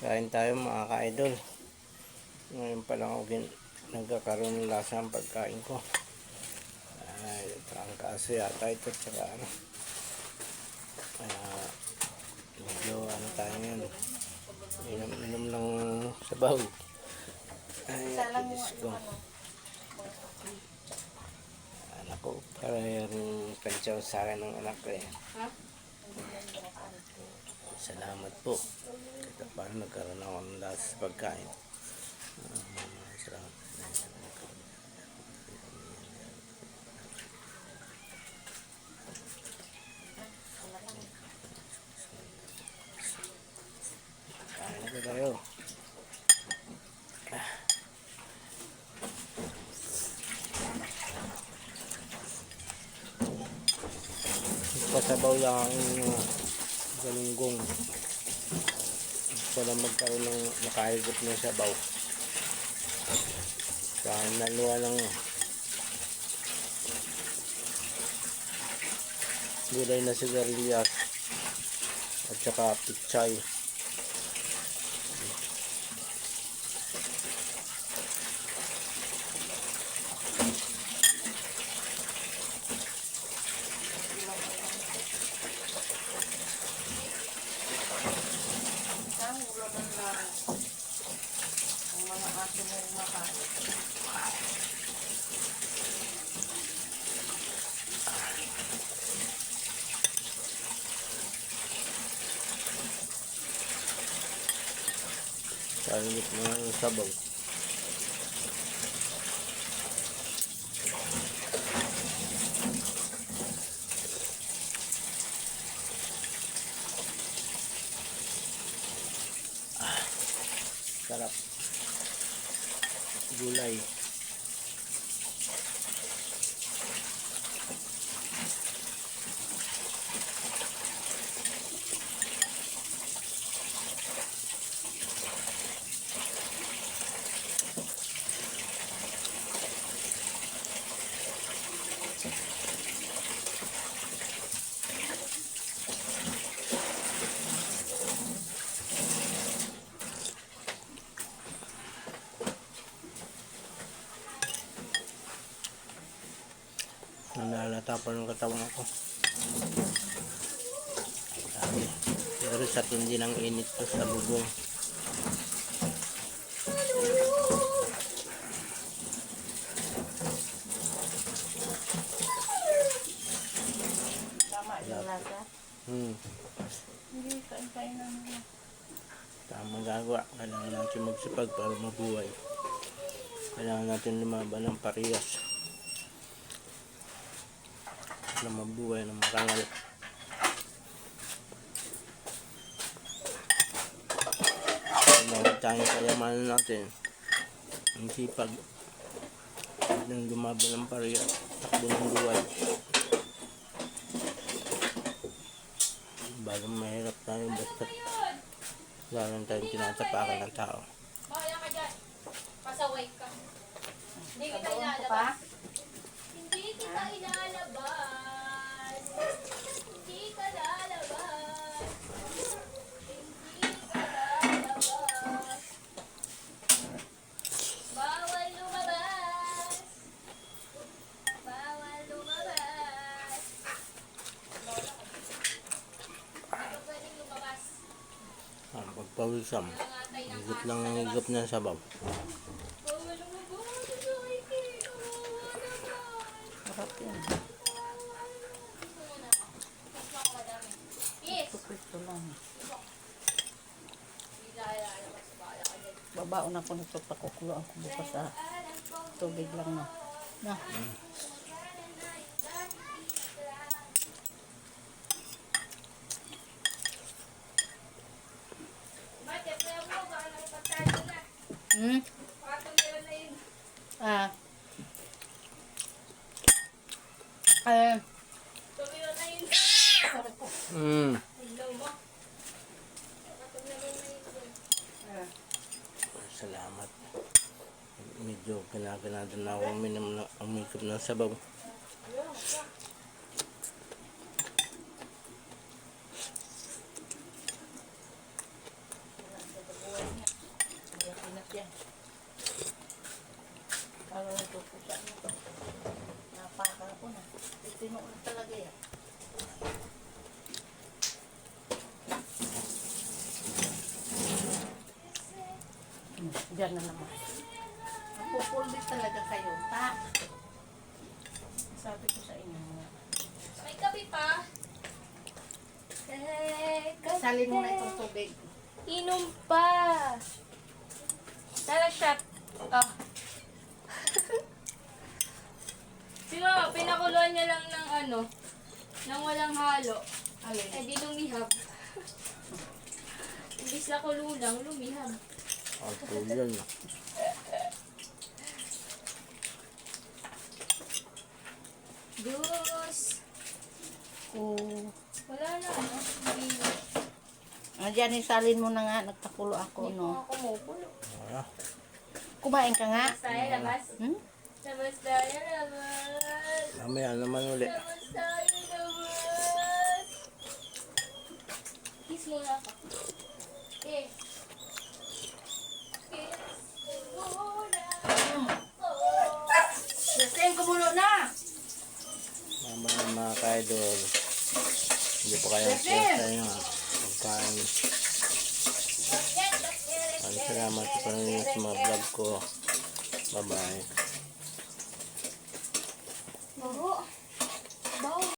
Kain tayo mga ka-idol. Ngayon pa lang ako gin- nagkakaroon ng lasa ang pagkain ko. Ay, trangkaso yata ito tsaka ano. Kaya, medyo ano tayo ngayon. Inom-inom ng sabaw. Ay, Diyos ko. Anak ko, parang kantsaw sa akin ng anak ko eh. Salamat po. Ito paano nagkaroon ako ng last pagkain. Ah, salamat. Kain na tayo. Pasabaw lang ang uh, galunggong para magkaroon ng makahigop ng sabaw. Kaya naluwa lang gulay na sigarilyas at saka pichay. Kahigop ng sabaw. Ah, sarap. Gulay. Pa ng katawan ko. Sabi, Pero sa tindi ng init ko sa bubong. Tama yung lasa. Hmm. Hindi, kain-kain na nila. Tamang gagawa. Kailangan natin magsipag para mabuhay. Kailangan natin lumaban ng parehas. Para mabuhay ng marangal. Kailangan tayong kayamanan natin. Ang sipag. Ng lumaban ng parehas. Takbo ng buhay. Bago mahirap tayo basta wala lang tayong tinatapakan ng tao. Bahala ka dyan. Pasaway ka. Hindi kita ilalabas. Hindi kita ilalabas. Hindi ka lalabas. Hindi ka lalabas. Bawal lumabas. Bawal lumabas. Bahala ka. Hindi ka pwedeng lumabas. Pagpawisam. Nangatay ng Higop higop ng sabaw. Sarap yun. Yes. Ito lang. Babaon ako nito. Pakukuluan ko bukas sa tubig lang na. Na. Hmm? Ah. Po. Mm. Salamat. Medyo kinaganado na ako uminom na umikot ng sabaw. Diyan na naman. Napupulbit talaga kayo, ta. Sabi ko sa inyo nga. May kape pa. Eh, kape. Salin mo na itong tubig. Inom pa. Tara, shot. Oh. si mama, pinakuluan niya lang ng ano, ng walang halo. Alin? Eh, di lumihab. Imbis na kulo lang, lumihab. Ang tuloy. Gus. Oh. Wala na, ano? Hindi Ah, dyan, isalin mo na nga. Nagpakulo ako, Hindi no? ako kumukulo. Ah, Kumain ka nga. Tayo, labas. Hmm? Labas tayo, labas. mamaya naman uli. Labas tayo, labas. Kiss muna ako. Kiss muna ako. Lasing, kumulo na! Mamaya mga ka-idol. Hindi pa kaya sa inyo. Pagkain. Maraming panonood sa mga vlog ko. Bye-bye. Bago.